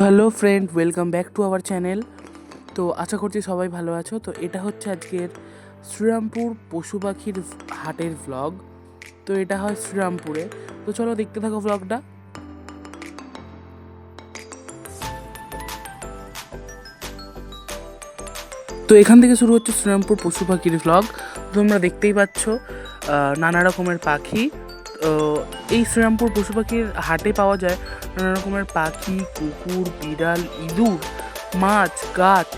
Hello friend, welcome back to our channel. তো আশা করছি সবাই ভালো আছো। তো এটা হচ্ছে আজকের শ্রীরামপুর পশু পাখির হাটের ভ্লগ তো এটা হয় শ্রীরামপুরে। তো চলো দেখতে থাকো ভ্লগটা তো এখান থেকে শুরু হচ্ছে শ্রীরামপুর পশু পাখির ভ্লগ তোমরা দেখতেই পাচ্ছ নানা রকমের পাখি। এই শ্রীরামপুর পশু পাখির হাটে পাওয়া যায় নানা রকমের পাখি, কুকুর, বিড়াল, ইঁদুর, মাছ, গাছ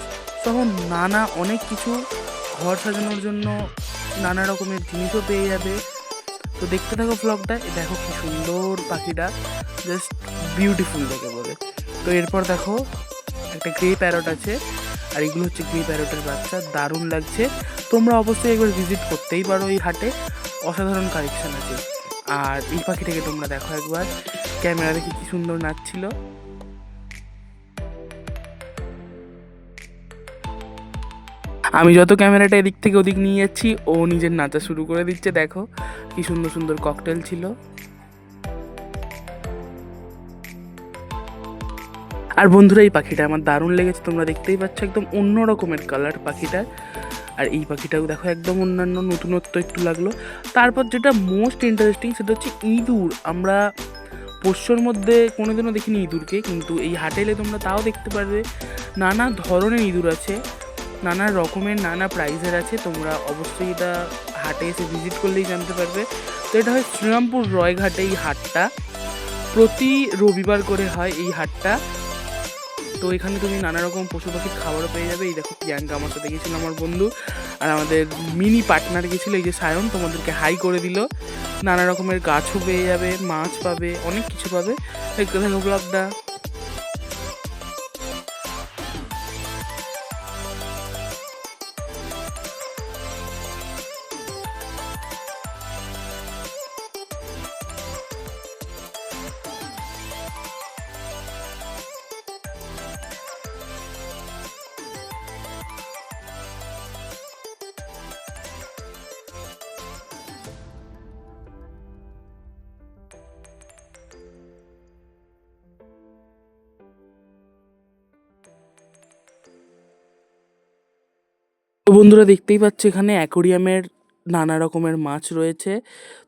সহ নানা অনেক কিছু ঘর সাজানোর জন্য নানা রকমের জিনিসও পেয়ে যাবে। তো দেখতে থাকো ব্লগটা দেখো কি সুন্দর পাখিটা জাস্ট বিউটিফুল দেখে বলে। তো এরপর দেখো, একটা গ্রে প্যারট আছে, আর এগুলো হচ্ছে গ্রে প্যারটের বাচ্চা, দারুণ লাগছে। তোমরা অবশ্যই একবার ভিজিট করতেই পারো এই হাটে, অসাধারণ কালেকশন আছে। আর এই পাখিটাকে তোমরা দেখো একবার। ক্যামেরা দেখে কি সুন্দর নাচছিল। আমি যত ক্যামেরাটা এদিক থেকে ওদিক নিয়ে যাচ্ছি, ও নিজের নাচা শুরু করে দিচ্ছে, দেখো। কি সুন্দর সুন্দর ককটেল ছিল। আর বন্ধুরা, এই পাখিটা আমার দারুণ লেগেছে। তোমরা দেখতেই পাচ্ছ একদম অন্য রকমের কালার পাখিটার আর এই পাখিটাও দেখো একদম অন্যান্য, নতুনত্ব একটু লাগল। তারপর যেটা মোস্ট ইন্টারেস্টিং সেটা হচ্ছে ইঁদুর। আমরা পোষ্যর মধ্যে কোনোদিনও দেখিনি ইঁদুরকে, কিন্তু এই হাটে এলে তোমরা তাও দেখতে পারবে। নানা ধরনের ইঁদুর আছে, নানা রকমের, নানা প্রাইজের আছে। তোমরা অবশ্যই এটা হাটে এসে ভিজিট করলেই জানতে পারবে। তো এটা হয় শ্রীরামপুর রয়ঘাটে এই হাটটা। প্রতি রবিবার করে হয় এই হাটটা। তো এখানে তুমি নানা রকম পশু পাখির খাবারও পেয়ে যাবে। এই দেখো, প্রিয়াঙ্কা আমার সাথে গেছিল, আমার বন্ধু। আর আমাদের মিনি পার্টনার গেছিল, এই যে সায়ন, তোমাদেরকে হাই করে দিল। নানা রকমের গাছও পেয়ে যাবে, মাছ পাবে, অনেক কিছু পাবে। ব্লগটা বন্ধুরা দেখতেই পাচ্ছ, এখানে অ্যাকোরিয়ামের নানা রকমের মাছ রয়েছে।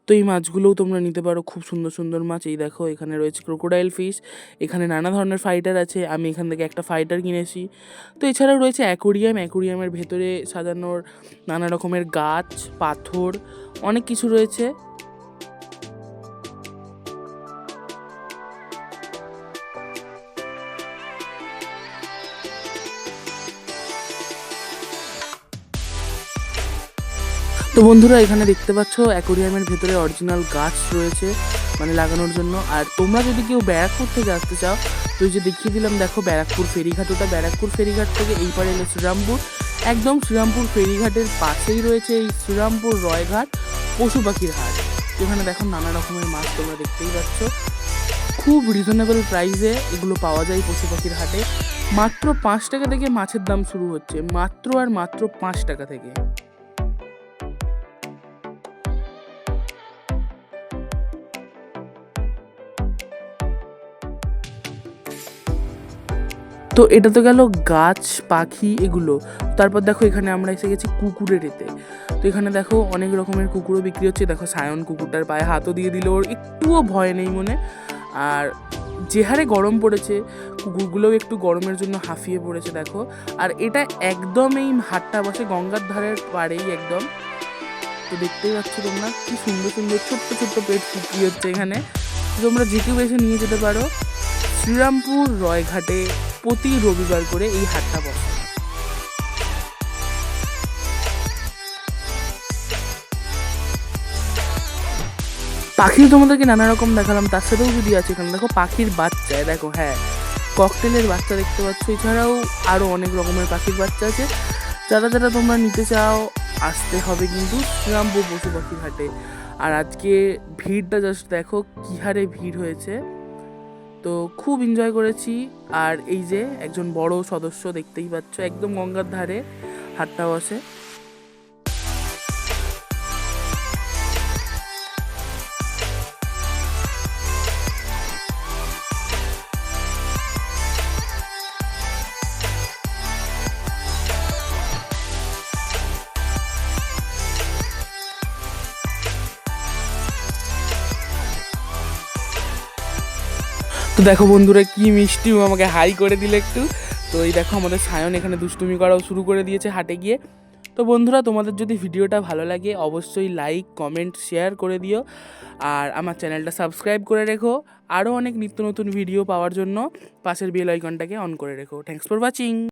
তো এই মাছগুলোও তোমরা নিতে পারো, খুব সুন্দর সুন্দর মাছ। এই দেখো, এখানে রয়েছে ক্রোকোডাইল ফিশ এখানে নানা ধরনের ফাইটার আছে। আমি এখান থেকে একটা ফাইটার কিনেছি। তো এছাড়াও রয়েছে অ্যাকোরিয়াম। অ্যাকোরিয়ামের ভেতরে সাজানোর নানা রকমের গাছ, পাথর, অনেক কিছু রয়েছে। তো বন্ধুরা, এখানে দেখতে পাচ্ছ অ্যাকোরিয়ামের ভেতরে অরিজিনাল গাছ রয়েছে মানে লাগানোর জন্য। আর তোমরা যদি কেউ ব্যারাকপুর থেকে আসতে চাও, তো যে দেখিয়ে দিলাম, দেখো ব্যারাকপুর ফেরিঘাট। ওটা ব্যারাকপুর ফেরিঘাট থেকে এই পারে এলো শ্রীরামপুর। একদম শ্রীরামপুর ফেরিঘাটের পাশেই রয়েছে এই শ্রীরামপুর রয়ঘাট পশু পাখির হাট। এখানে দেখো নানা রকমের মাছ তোমরা দেখতেই পাচ্ছ। খুব রিজনেবল প্রাইসে এগুলো পাওয়া যায় পশু পাখির হাটে। মাত্র পাঁচ টাকা থেকে মাছের দাম শুরু হচ্ছে, মাত্র আর মাত্র পাঁচ টাকা থেকে। তো এটা তো গেল গাছ, পাখি এগুলো। তারপর দেখো এখানে আমরা এসে গেছি কুকুরের এতে। তো এখানে দেখো অনেক রকমের কুকুরও বিক্রি হচ্ছে। দেখো সায়ন কুকুরটার পায়ে হাতও দিয়ে দিল, ওর একটুও ভয় নেই মনে। আর যে হারে গরম পড়েছে, কুকুরগুলোও একটু গরমের জন্য হাঁফিয়ে পড়েছে, দেখো। আর এটা একদম এই হাটটা বসে গঙ্গার ধারের পাড়েই একদম। তো দেখতেই পাচ্ছ তোমরা, কি সুন্দর সুন্দর ছোট্ট ছোট্ট পেট বিক্রি হচ্ছে এখানে। তোমরা যে কেউ এসে নিয়ে যেতে পারো। শ্রীরামপুর রয়ঘাটে প্রতি রবিবার করে এই হাটটা বসে। পাখি তোমাদেরকে নানা রকম দেখালাম, তার সাথেও যদি আছে এখানে, দেখো পাখির বাচ্চা দেখো হ্যাঁ ককটেলের বাচ্চা দেখতে পাচ্ছ। এছাড়াও আরও অনেক রকমের পাখির বাচ্চা আছে। যারা যারা তোমরা নিতে চাও, আসতে হবে কিন্তু শ্রীরামপুর পশু পাখির হাটে। আর আজকে ভিড়টা জাস্ট দেখো, কী হারে ভিড় হয়েছে। তো খুব এনজয় করেছি। আর এই যে একজন বড় সদস্য দেখতেই পাচ্ছ, একদম গঙ্গার ধারে হাতটা বসে তো দেখো বন্ধুরা, কি মিষ্টি আমাকে হাই করে দিলে একটু। তো এই দেখো আমাদের সায়ন এখানে দুষ্টুমি করাও শুরু করে দিয়েছে হাটে গিয়ে। তো বন্ধুরা, তোমাদের যদি ভিডিওটা ভালো লাগে, অবশ্যই লাইক কমেন্ট শেয়ার করে দিও। আর আমার চ্যানেলটা সাবস্ক্রাইব করে রেখো। আরও অনেক নিত্য নতুন ভিডিও পাওয়ার জন্য পাশের বেল আইকনটাকে অন করে রেখো। Thanks for watching